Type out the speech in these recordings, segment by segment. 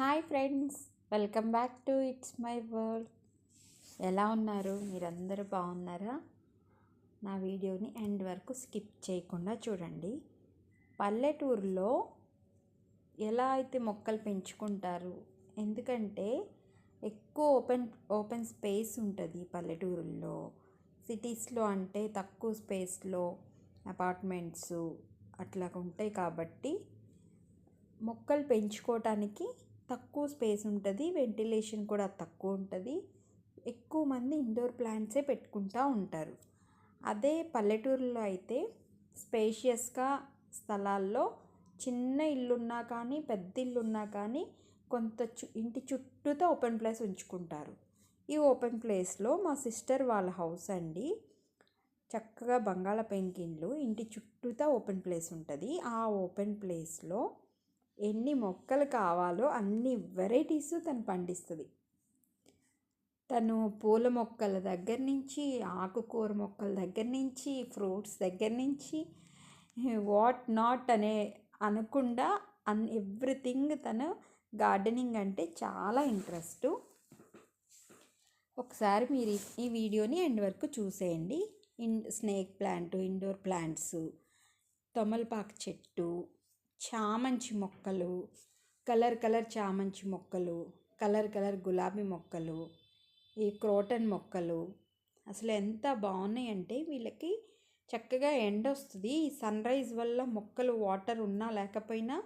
Hi friends welcome back to it's my world. ఎలా ఉన్నారు? మీరందరూ బాగున్నారా? నా వీడియోని ఎండ్ వరకు స్కిప్ చేయకుండా చూడండి. పల్లెటూరులో ఎలా అయితే మొక్కలు పెంచుకుంటారు? ఎందుకంటే ఎక్కువ ఓపెన్ ఓపెన్ స్పేస్ ఉంటుంది పల్లెటూరుల్లో. సిటీస్లో అంటే తక్కువ స్పేస్లో అపార్ట్మెంట్స్ అట్లా ఉంటాయి కాబట్టి మొక్కలు పెంచుకోవటానికి తక్కువ స్పేస్ ఉంటుంది వెంటిలేషన్ కూడా తక్కువ ఉంటుంది. ఎక్కువ మంది ఇండోర్ ప్లాంట్సే పెట్టుకుంటూ ఉంటారు. అదే పల్లెటూరులో అయితే స్పేషియస్గా స్థలాల్లో చిన్న ఇల్లున్నా కానీ పెద్ద ఇల్లున్నా కానీ కొంత చు ఇంటి చుట్టూతో ఓపెన్ ప్లేస్ ఉంచుకుంటారు. ఈ ఓపెన్ ప్లేస్లో మా సిస్టర్ వాళ్ళ హౌస్ అండి. చక్కగా బంగాళ పెంకిన్లు ఇంటి చుట్టూతా ఓపెన్ ప్లేస్ ఉంటుంది. ఆ ఓపెన్ ప్లేస్లో ఎన్ని మొక్కలు కావాలో అన్ని వెరైటీస్ తను పండిస్తుంది. తను పూల మొక్కల దగ్గర నుంచి ఆకుకూర మొక్కల దగ్గర నుంచి ఫ్రూట్స్ దగ్గర నుంచి వాట్ నాట్ అనే అనకుండా అన్ ఎవ్రీథింగ్ తను గార్డెనింగ్ అంటే చాలా ఇంట్రెస్ట్. ఒకసారి మీరు ఈ వీడియోని ఎండ్ వరకు చూసేయండి. In snake plant indoor plants తొమలపాకు చెట్టు చామంచి మొక్కలు కలర్ కలర్ చామంచి మొక్కలు కలర్ కలర్ గులాబీ మొక్కలు ఈ క్రోటన్ మొక్కలు. అసలు ఎంత బాగున్నాయి అంటే వీళ్ళకి చక్కగా ఎండ వస్తుంది. ఈ సన్ రైజ్ వల్ల మొక్కలు వాటర్ ఉన్నా లేకపోయినా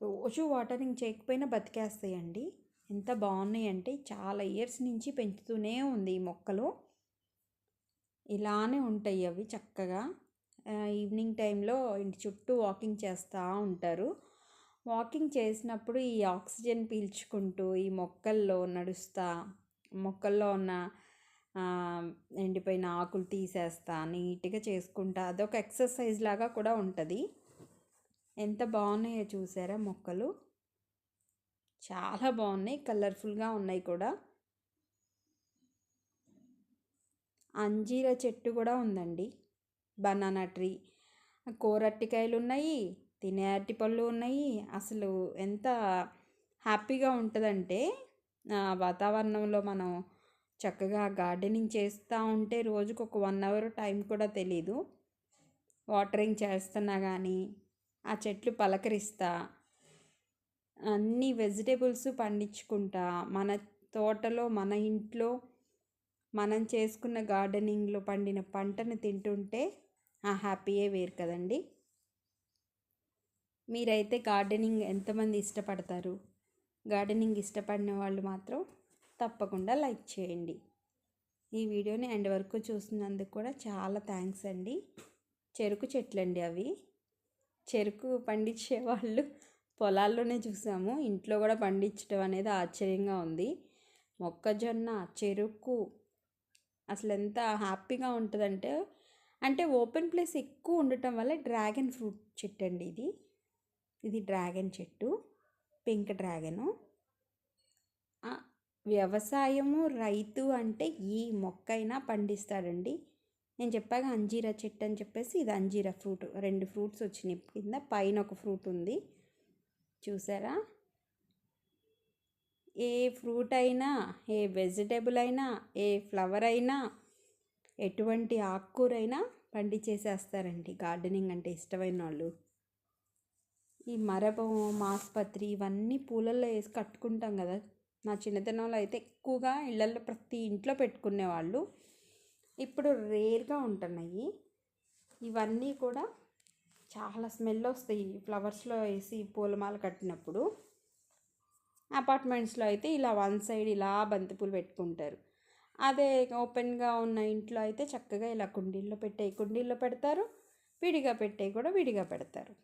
రోజు వాటరింగ్ చేయకపోయినా బతికేస్తాయండి. ఎంత బాగున్నాయి అంటే చాలా ఇయర్స్ నుంచి పెంచుతూనే ఉంది ఈ మొక్కలు. ఇలానే ఉంటాయి అవి చక్కగా. ఈవినింగ్ టైంలో ఇంటి చుట్టూ వాకింగ్ చేస్తూ ఉంటారు. వాకింగ్ చేసినప్పుడు ఈ ఆక్సిజన్ పీల్చుకుంటూ ఈ మొక్కల్లో నడుస్తా మొక్కల్లో ఉన్న ఎండిపోయిన ఆకులు తీసేస్తా నీట్గా చేసుకుంటా. అదొక ఎక్సర్సైజ్ లాగా కూడా ఉంటుంది. ఎంత బాగున్నాయో చూసారా మొక్కలు? చాలా బాగున్నాయి. కలర్ఫుల్గా ఉన్నాయి కూడా. అంజీర చెట్టు కూడా ఉందండి. Banana tree. కూరట్టికాయలు ఉన్నాయి తినే అరటిపళ్ళు ఉన్నాయి. అసలు ఎంత హ్యాపీగా ఉంటుందంటే వాతావరణంలో మనం చక్కగా గార్డెనింగ్ చేస్తూ ఉంటే రోజుకు ఒక వన్ అవర్ టైం కూడా తెలీదు. వాటరింగ్ చేస్తున్నా కానీ ఆ చెట్లు పలకరిస్తా అన్ని వెజిటేబుల్స్ పండించుకుంటా మన తోటలో మన ఇంట్లో మనం చేసుకున్న గార్డెనింగ్లో పండిన పంటను తింటుంటే ఆ హ్యాపీయే వేరు కదండి. మీరైతే గార్డెనింగ్ ఎంతమంది ఇష్టపడతారు? గార్డెనింగ్ ఇష్టపడిన వాళ్ళు మాత్రం తప్పకుండా లైక్ చేయండి. ఈ వీడియోని ఎండ్ వరకు చూసినందుకు కూడా చాలా థ్యాంక్స్ అండి. చెరుకు చెట్లండి అవి. చెరుకు పండించే వాళ్ళు పొలాల్లోనే చూసాము. ఇంట్లో కూడా పండించడం అనేది ఆశ్చర్యంగా ఉంది. మొక్కజొన్న చెరుకు అసలు ఎంత హ్యాపీగా ఉంటుందంటే అంటే ఓపెన్ ప్లేస్ ఎక్కువ ఉండటం వల్ల డ్రాగన్ ఫ్రూట్ చెట్టు అండి ఇది. ఇది డ్రాగన్ చెట్టు పింక్ డ్రాగను. వ్యవసాయము రైతు అంటే ఈ మొక్క అయినా పండిస్తాడండి. నేను చెప్పాక అంజీరా చెట్టు అని చెప్పేసి ఇది అంజీరా ఫ్రూట్ రెండు ఫ్రూట్స్ వచ్చినాయి కింద. పైన ఒక ఫ్రూట్ ఉంది. చూసారా? ఏ ఫ్రూట్ అయినా ఏ వెజిటేబుల్ అయినా ఏ ఫ్లవర్ అయినా ఎటువంటి ఆకుకూరైనా పండించేసేస్తారండి గార్డెనింగ్ అంటే ఇష్టమైన వాళ్ళు ఈ మరపం మాస్పత్రి ఇవన్నీ పూలల్లో వేసి కట్టుకుంటాం కదా. నా చిన్నతనంలో అయితే ఎక్కువగా ఇళ్ళల్లో ప్రతి ఇంట్లో పెట్టుకునేవాళ్ళు. ఇప్పుడు రేర్గా ఉంటున్నాయి. ఇవన్నీ కూడా చాలా స్మెల్ వస్తాయి ఫ్లవర్స్లో వేసి పూలమాల కట్టినప్పుడు. అపార్ట్మెంట్స్లో అయితే ఇలా వన్ సైడ్ ఇలా బంతిపూలు పెట్టుకుంటారు. అదే ఓపెన్గా ఉన్న ఇంట్లో అయితే చక్కగా ఇలా కుండీల్లో పెట్టే కుండీల్లో పెడతారు విడిగా పెట్టే కూడా విడిగా పెడతారు.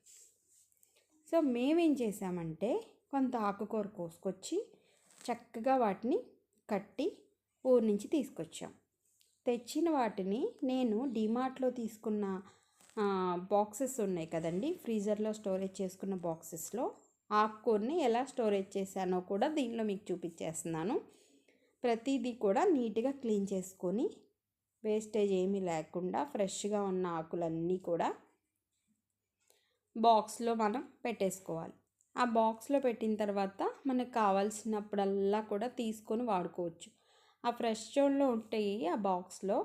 సో మేమేం చేసామంటే కొంత ఆకుకూర కోసుకొచ్చి చక్కగా వాటిని కట్టి ఊరి నుంచి తీసుకొచ్చాం. తెచ్చిన వాటిని నేను డిమార్ట్లో తీసుకున్న బాక్సెస్ ఉన్నాయి కదండి ఫ్రీజర్లో స్టోరేజ్ చేసుకున్న బాక్సెస్లో ఆకుకూరని ఎలా స్టోరేజ్ చేశానో కూడా దీనిలో మీకు చూపించేస్తున్నాను. ప్రతిదీ కూడా నీట్గా క్లీన్ చేసుకొని వేస్టేజ్ ఏమీ లేకుండా ఫ్రెష్గా ఉన్న ఆకులన్నీ కూడా బాక్స్లో మనం పెట్టేసుకోవాలి. ఆ బాక్స్లో పెట్టిన తర్వాత మనకు కావాల్సినప్పుడల్లా కూడా తీసుకొని వాడుకోవచ్చు. ఆ ఫ్రెష్ జోన్లో ఉంటాయి ఆ బాక్స్లో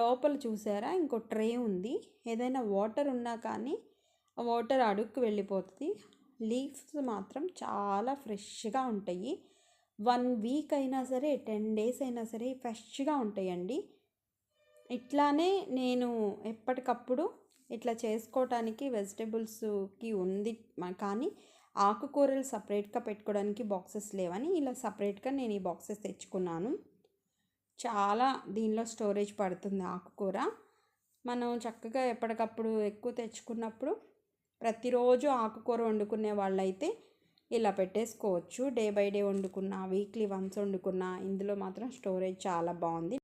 లోపల చూసారా? ఇంకో ట్రే ఉంది. ఏదైనా వాటర్ ఉన్నా కానీ ఆ వాటర్ అడుక్కు వెళ్ళిపోతుంది. లీవ్స్ మాత్రం చాలా ఫ్రెష్గా ఉంటాయి. వన్ వీక్ అయినా సరే టెన్ డేస్ అయినా సరే ఫ్రెష్గా ఉంటాయండి. ఇట్లానే నేను ఎప్పటికప్పుడు ఇట్లా చేసుకోవటానికి వెజిటేబుల్స్కి ఉంది కానీ ఆకుకూరలు సపరేట్గా పెట్టుకోవడానికి బాక్సెస్ లేవని ఇలా సపరేట్గా నేను ఈ బాక్సెస్ తెచ్చుకున్నాను. చాలా దీనిలో స్టోరేజ్ పడుతుంది ఆకుకూర. మనం చక్కగా ఎప్పటికప్పుడు ఎక్కువ తెచ్చుకున్నప్పుడు ప్రతిరోజు ఆకుకూర వండుకునే వాళ్ళైతే ఇలా పెట్టేసుకోవచ్చు. డే బై డే వండుకున్న వీక్లీ వన్స్ వండుకున్న ఇందులో మాత్రం స్టోరేజ్ చాలా బాగుంది.